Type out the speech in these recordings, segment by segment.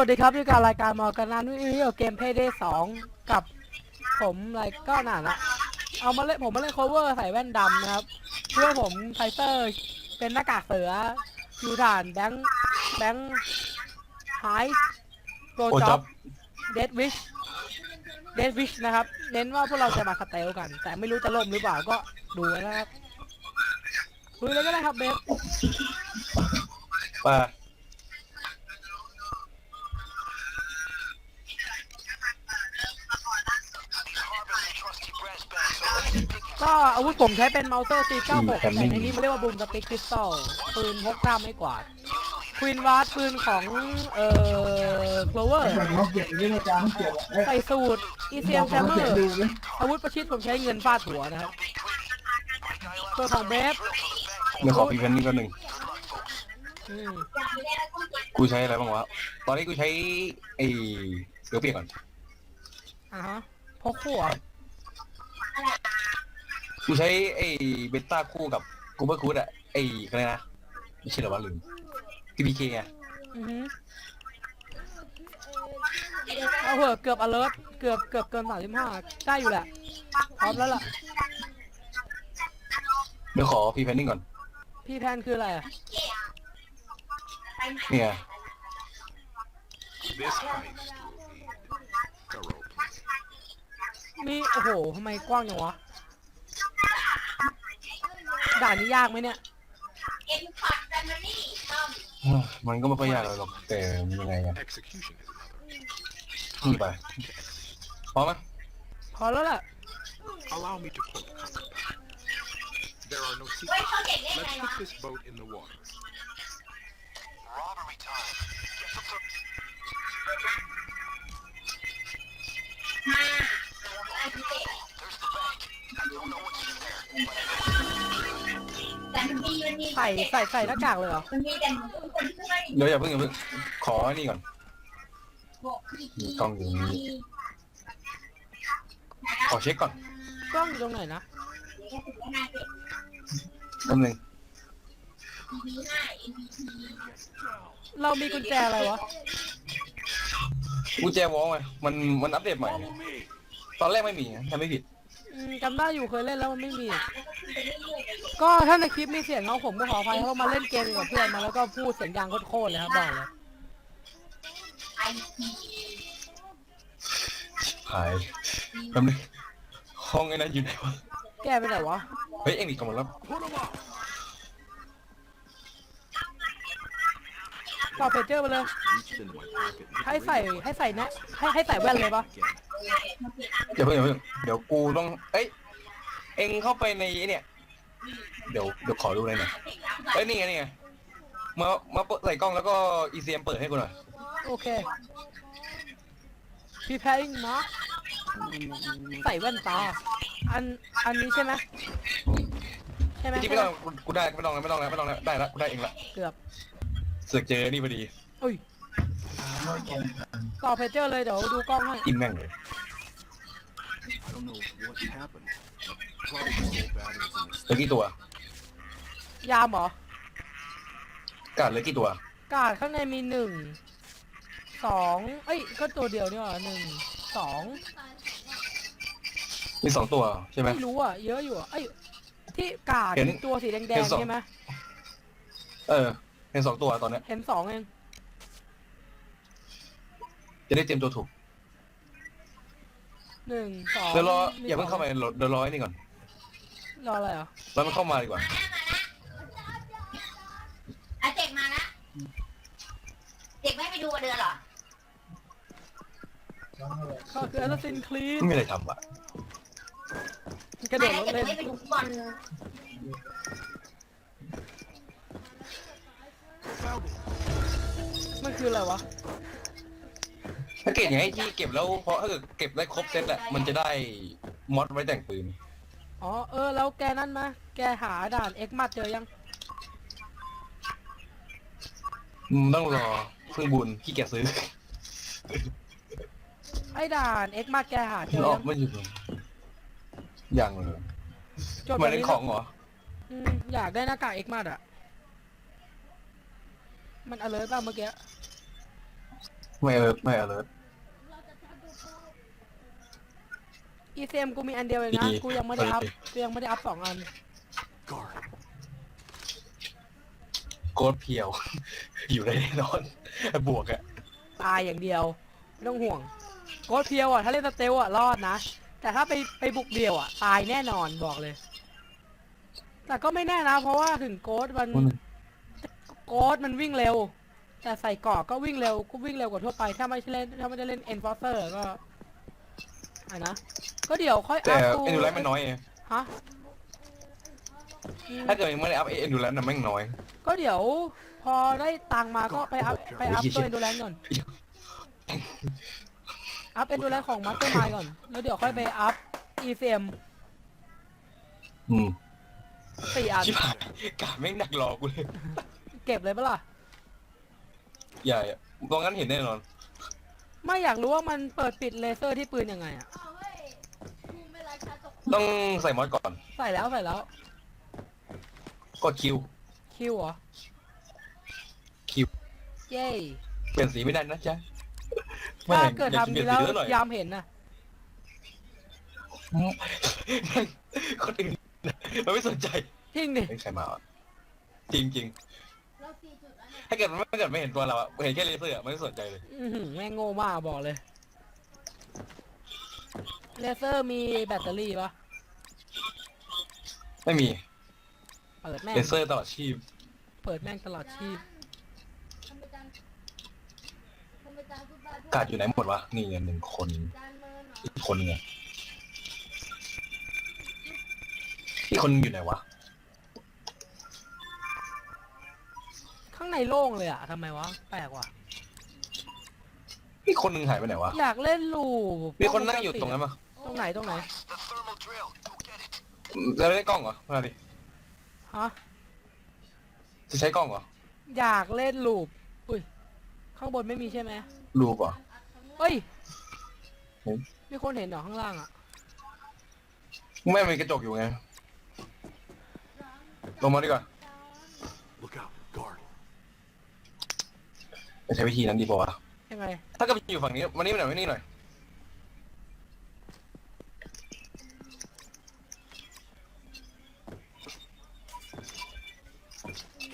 วัสดีครับอยู่กับรายการมอกันนันวิดีโอเกมเพย์เดย์สองกับผมไรก็หนานะเอามาเล่นผมมาเล่นโคเวอร์ใส่แว่นดำนะครับเพื่อผมไทเซอร์เป็นหน้ากากเสืออยู่ด่านแบงค์แบงค์ไฮโปรโอ้จ็จ็ออบ บเดดวิชเดดวิชนะครับ เน้นว่าพวกเราจะมาสเตลกัน แต่ไม่รู้จะล่มหรือเปล่าก็ดูไว้นะครับดูเลยก็ได้ครับเบฟมา ก็อาวุธผมใช้เป็นเมาเซอร์496แต่ในนี้มันเรียกว่าบูมสปิกคริสตัลปืนพกกล้ามไม่กวาดควีนวาร์ดปืนของเอ่อโคลเวอร์เขาเก็บอย่างนี้นะจ๊ะเขาเก็บอะเอ้ยใส่สูตรอีเซียนแซมเมอเก็บร์ดูไหมอาวุธประชิดผมใช้เงินฟาดหัวนะครับส่วนของเบฟเดี๋ยวขอพรีเวนต์นี่ก็หนึ่งอืมกูใช้อะไรบ้างวะ ตอนนี้กูใช้ไอ้เสือเปียกก่อนอ่าฮะพกขั่ว กูใช้ไอ้เบต้าคู่กับกูเบอร์คูดอะไอ้อะไรนะไม่ใช่เหรอวะลืมพีพีเคไงอือฮึเอาเหอะเกือบ alert เกือบเกือบเกิน35ได้อยู่แหละพร้อมแล้วล่ะ เดี๋ยวขอพรีเวนต์นี่ก่อน พี่แพนคืออะไรอะเนี่ย This heist will be thorough. มีโอ้โหทำไมกว้างอย่างวะ ด่านนี้ยากไหมเนี่ย มันก็ไม่ค่อยยากหรอกแต่มันยังไงอะ Execution is another. นี่ไปพร้อมไหมพอแล้วล่ะ Allow me to quote Kafka. There are no secrets. Let's put this boat in the water. Robbery time. Get some ใส่ใส่ใส่หน้ากากเลยเหรอเดี๋ยวอย่าเพิ่งอย่าเพิ่งขอไอ้นี่ก่อนมีกล้องอยู่นี่ ขอเช็คก่อนกล้องอยู่ตรงไหนนะแป๊บนึงเรามีกุญแจอะไรวะกูแจวอลไงมันมันอัปเดตใหม่ไงตอนแรกไม่มีนะถ้าไม่ผิดอืมจำได้อยู่เคยเล่นแล้วมันไม่มีอะ ก็ถ้าในคลิปมีเสียงเขาผมก็ขออภัยเพราะมาเล่นเกมกับเพื่อนมาแล้วก็พูดเสียงดังโคตรๆเลยครับบอกเลยหายแป๊บนึงห้องไอ้นั้นอยู่ไหนวะ แกไปไหนวะเฮ้ย เอ็งหนีกลับหมดแล้วต่อเพจเจอร์ไปเลย Reached into my pocket. and ให้ใส่ให้ใส่นะให้ให้ใส่แว่นเลยปะ again. อย่าเพิ่งอย่าเพิ่งเดี๋ยวกูต้อง เอ้ย เอ็งเข้าไปในไอ้เนี่ย เดี๋ยวเดี๋ยวขอดูเลยหน่อยเอ้ยนี่ไงนี่ไงมามาเปิดใส่กล้องแล้วก็อีเซียมเปิดให้กูหน่อยโอเคพี่แพงมาใส่แว่นตา อัน อันนี้ใช่ไหมใช่ไหมจริงๆไม่ต้องกูกูได้ไม่ต้องแล้วไม่ต้องแล้วไม่ต้องแล้วได้แล้วกูได้เองละเกือบเสือกเจอนี่พอดีอุ้ยต่อเพจเจอร์เลยเดี๋ยวดูกล้องให้ อินแม่งเลย I don't know what happened. But Probably the whole battery's in เหลือกี่ตัวยามเหรอ กาดเหลือกี่ตัวกาดข้างในมีหนึ่งสองเอ้ย ก็ตัวเดียวนี่หว่าหนึ่งสองมีสองตัวใช่ไหม ไม่รู้อะ เยอะอยู่อะเอ้ยที่กาดเห็นตัวสีแดเห็งนสองๆใช่ไหมเออเป็นสองตัวตอนเนี้ยเห็นสองเองจะได้เตรียมตัวถูกหนึ่งสองเดี๋ยวรอมีอย่าเพิ่งเข้าไปเดี๋ยวรอไอ้นี่ก่อน รออะไรอะแล้วมันเข้ามาดีกว่า อะเจ็กมานะเจ็กไม่ไปดูกระเดือนเหรอ ก็คือ Assassin's Creed ไม่มีอะไรทำอะกระโดไม่ดรแล้วถเจ็กเล่นไม่ไปดูฟุตบอล มันคืออะไรวะถ้าเก็บอย่างไอ้ที่เก็บแล้วเพราะถ้าเกิดเก็บได้ครบเซตอะมันจะได้มอดไว้แต่งปืน อ๋อเออแล้วแกนั่นมะแกหาด่านเอ็กมัดเจอยัง อืมต้องรอเพิ่งบุญขี้เกียจซื้อไอ้ด่านเอ็กมัดแกหาเจอรอยังไม่อยู่ยังเลยจบมาแบบเล่นนี้ของเหรออืมอยากได้หน้ากากเอ็กมัดอะ มันอเลิร์ป่ะเมื่อกี้ไม่เออไม่เออ ECM กูมีอันเดียวเองนะ ดีกูยังไม่ได้อัพดีกูยังไม่ได้อัพสองอัน Guard. โกดเพียว อยู่ได้แน่นอน บวกอะตายอย่างเดียว ไม่ต้องห่วงโกดเพียวอะ ถ้าเล่นสเตลอะ รอดนะ แต่ถ้าไปไปบุกเดียวอะ ตายแน่นอนบอกเลย แต่ก็ไม่แน่นะ เพราะว่าถึงโกดมันโกดมันวิ่งเร็ว แต่ใส่เกราะก็วิ่งเร็ว ก็วิ่งเร็วกว่าทั่วไป ถ้าไม่ใช่เล่นถ้าไม่ได้เล่น Enforcer ก็ อะนะ ก็เดี๋ยวค่อยแต่อัพกูเอ็นดูแลมันน้อยไงฮะอืมถ้าเกิดยังไม่ได้อัพเอ็นดูแลน่ะแม่งน้อย ก็เดี๋ยว พอได้ตังค์มาก็ไปอัพไปอัพโอ้ยตัว Endurance ก่อน อัพ Endurance ของ Mastermind ก่อน แล้วเดี๋ยวค่อยไปอัพ ECM อืมสี่อัน ชิบหายกาแม่งหนักหลอกกูเลย เก็บเลยปะล่ะใหญ่อะตรงนั้นเห็นแน่นอน ไม่อยากรู้ว่ามันเปิดปิดเลเซอร์ที่ปืนยังไงอะต้องใส่มอสก่อน ใส่แล้วใส่แล้วกดคิว คิวเหรอ คิว เย้เปลี่ยนสีไม่ได้นะจ๊ะถ้าเกิดอยทำเปลี่ดียนแล้วสีเยอะหน่อยยามเห็นนะคนอื่นมันไม่สนใจทิ้งดิไม่ใครมาวะจริง จริงๆถ้าเกิดมันไม่เกิดไม่เห็นตัวเราอะเห็นแค่เลเซอร์อะมันไม่สนใจเลยอื้อหือแม่งโง่มากบอกเลย เลเซอร์มีแบตเตอรี่ปะไม่มีเปิดแม่งเลเซอร์ตลอดชีพเปิดแม่งตลอดชีพกาดอยู่ไหนหมดวะนี่ไงหนึ่งคนอีกคนนึงอะอีกคนนึงอยู่ไหนวะ ในโล่งเลยอะทำไมวะ แปลกว่ะอีกคนนึงหายไปไหนวะ อยากเล่นลูปมีคนนั่งอยู่ตรงนั้นปะตรงไหนตรงไหน The thermal drill. Go get it. แล้วได้กล้องเหรอมาดิฮะ จะใช้กล้องเหรอ อยากเล่นลูปอุ้ย ข้างบนไม่มีใช่ไหมรูปเหรอ เฮ้ยเฮ้ยมีคนเห็นเหรอข้างล่างอะไม่มีกระจกอยู่ไง ลงมาดีกว่า Look out. Guard. ไปใช้วิธีนั้นดีป่าวะยังไงถ้าเกิดอยู่ฝั่งนี้วันนี้มาหน่อยวันนี้หน่อย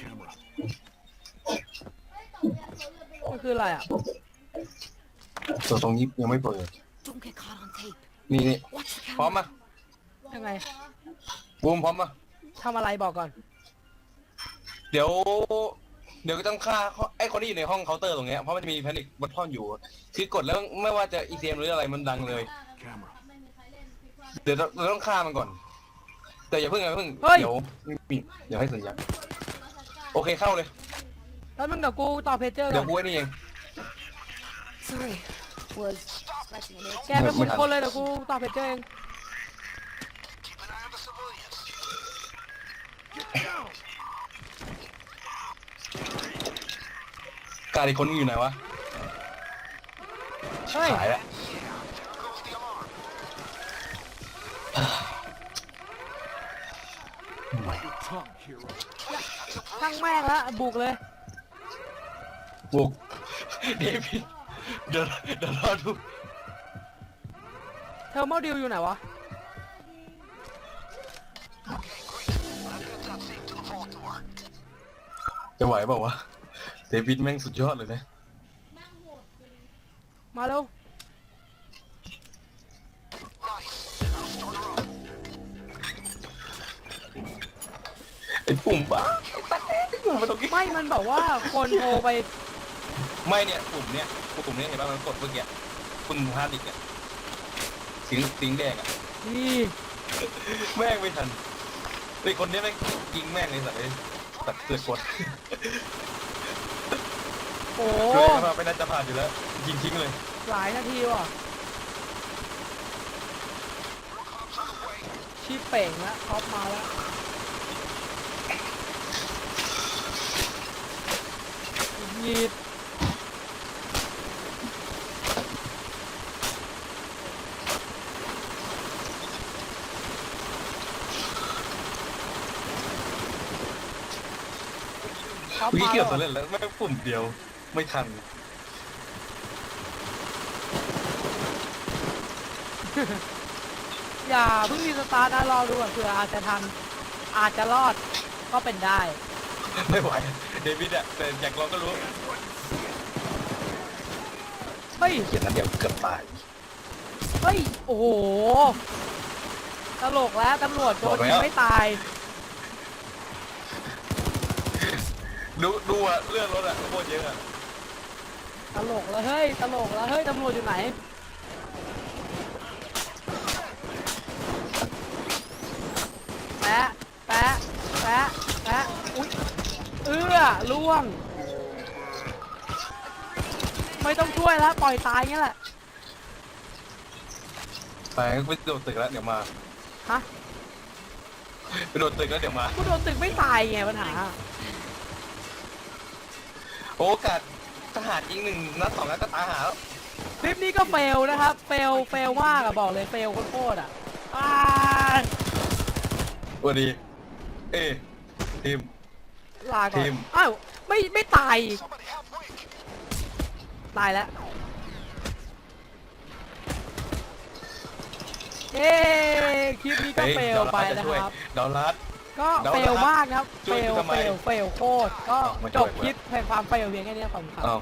Camera. มันคืออะไรอะตัวตรงนี้ยังไม่เปิด Don't get caught on tape. นี่นี่ Watch the พร้อม camera. มายังไงบูมพร้อมมาทำอะไรบอกก่อน เดี๋ยว เดี๋ยวก็ต้องฆ่าเขาไอ้คนที่อยู่ในห้องเคาน์เตอร์ตรงเนี้ยเพราะมันจะมีแพนิคบัตทอนอยู่ คือกดแล้วไม่ว่าจะ ECM หรืออะไรมันดังเลย Camera. เดี๋ยวเราเราต้องฆ่ามันก่อน แต่อย่าเพิ่งอย่าเพิ่งเฮ้ย เดี๋ยวมีเดี๋ยวให้สัญญาณโอเคเข้าเลย แล้วมึงเดี๋ยวกูต่อเพจเจอร์เดี๋กัยวนกูไอ้นี่เอง Sorry. Was scratching an itch. แกเป็นคนคนเลยเดี๋ยวกูต่อเพจเจอร์เอง Keep an eye on the civilians. การอีกคนนึงอยู่ไหนวะเฮ้ยหายละ Goes the alarm. Good tongue, hero. ช่างแม่งละบุกเลยบุกเดวิดเดี๋ยวเดี๋ยวรอดูเทอร์โมดิวอยู่ไหนวะ I've got that thing to the vault door. จะไหวเปล่าวะ เดวิดแม่งสุดยอดเลยนะมาเร็ว Nice. Now start her up. ไอ้ปุ่มบ้ามาตรงนี้ไม่มันบอกว่าคนโทรไปไม่เนี่ยปุ่มเนี่ยปุ่มเนี่ยเห็นป่ะมันกดเมื่อกี้ปุ่มพาดิกเนี่ยสีสีแดงอะนี่แม่งไม่ทันไอ้คนเนี้ยแม่งยิงแม่งเลยสัตว์เลยตัดเสือกกด โอ้เลยมาไม่น่าจะผ่านอยู่แล้วยิงทิ้งเลย หลายนาทีว่ะ ชีพเป่งแล้วท็อปมาแล้วยีดท็อปวิมาเกืแล้อบวจะเล่นแล้วแม่งปุ่มเดียว ไม่ทัน อย่าเพิ่งมีสตาร์ทนะรอดูก่อนเผื่ออาจจะทันอาจจะรอดก็เป็นได้ ไม่ไหว เดวิดอะแต่อยากเราก็รู้เฮ้ย เขียนนั้นเดี๋ยวเกือบตาย เฮ้ย โอ้โห ตลกแล้วตำรวจโดนยิงไม่ตาย ดูดูอะเลื่อดรถอะโคตรเยอะอะ ตลกแล้วเฮ้ยตลกแล้วเฮ้ยตำรวจอยู่ไหนแปะแปะแปะแปะอุ๊ยเอื้อล่วง ไม่ต้องช่วยแล้วปล่อยตายงี้แหละไปไปโดดตึกแล้วเดี๋ยวมาฮะไปโดดตึกแล้วเดี๋ยวมากูโดนตึกไม่ตายไงปัญหา โอกาส ทหารยิงหนึ่งนัดสองนัดก็ตายหาแล้วคลิปนี้ก็เฟลนะครับ เฟล เฟลมากอะบอกเลยเฟลโคตรๆอะอ้ายสวัสดีเอ้ทีม ลาก่อทีนม อ้าวไม่ไม่ตายอีก Somebody help Rick. ตายแล้วเย้คลิปนี้ก็เฮ้ยเฟลไปนะครับ ดอลลัด ก็เดี๋ยวเฟลมากนะครับช่เฟวยลกูทำไมเฟล เฟลโคตร ก็เอามาจช่บวยคลิปแห่งความเฟลเพียงแค่นี้ขอบคุณครับ อ้าว